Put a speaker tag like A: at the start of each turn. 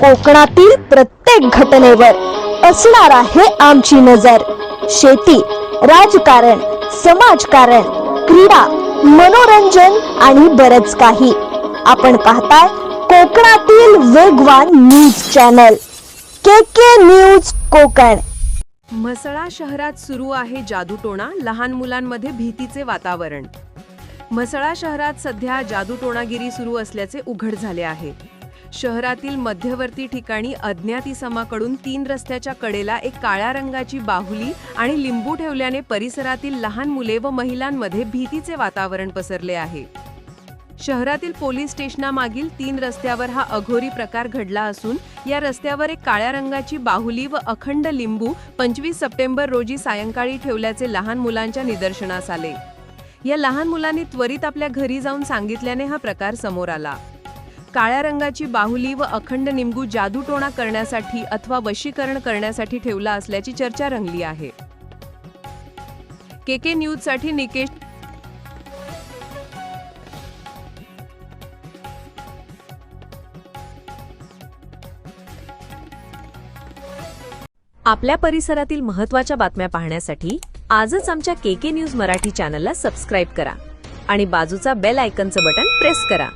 A: कोकणातील प्रत्येक घटनेवर असणार आहे आमची नजर. शेती राजकारण समाजकारण क्रीडा मनोरंजन आणि बरच काही. आपण पाहताय कोकणातील वेगवान news channel. K K news Konkan.
B: Mhasala शहरात सुरू आहे जादूटोणा लहान मुलांमध्ये भीतीचे वातावरण. म्हसळा शहरात सध्या जादूटोणागिरी सुरू असल्याचे उघड झाले आहे. शहरातील मध्यवर्ती ठिकाणी अज्ञात इसमाकडून तीन रस्त्याच्या कडेला एक काळ्या रंगाची बाहुली आणि लिंबू ठेवल्याने परिसरातील लहान मुले व महिलांमध्ये भीतीचे वातावरण पसरले आहे. शहरातील पोलीस स्टेशनामागील तीन रस्त्यावर हा अघोरी प्रकार घडला असून या रस्त्यावर एक काळ्या रंगाची बाहुली व अखंड लिंबू पंचवीस सप्टेंबर रोजी सायंकाळी ठेवल्याचे लहान मुलांच्या निदर्शनास आले. या लहान मुलांनी त्वरित आपल्या घरी जाऊन सांगितल्याने हा प्रकार समोर आला. काळ्या रंगाची बाहुली व अखंड निंबू जादूटोणा करण्यासाठी अथवा वशीकरण करण्यासाठी ठेवला असल्याची चर्चा रंगली आहे. के के न्यूजसाठी निकेश
C: आपल्या परिसरातील महत्त्वाच्या बातम्या पाहण्यासाठी आजच आमच्या के के न्यूज मराठी चॅनलला सबस्क्राईब करा आणि बाजूचा बेल आयकनचं बटन प्रेस करा.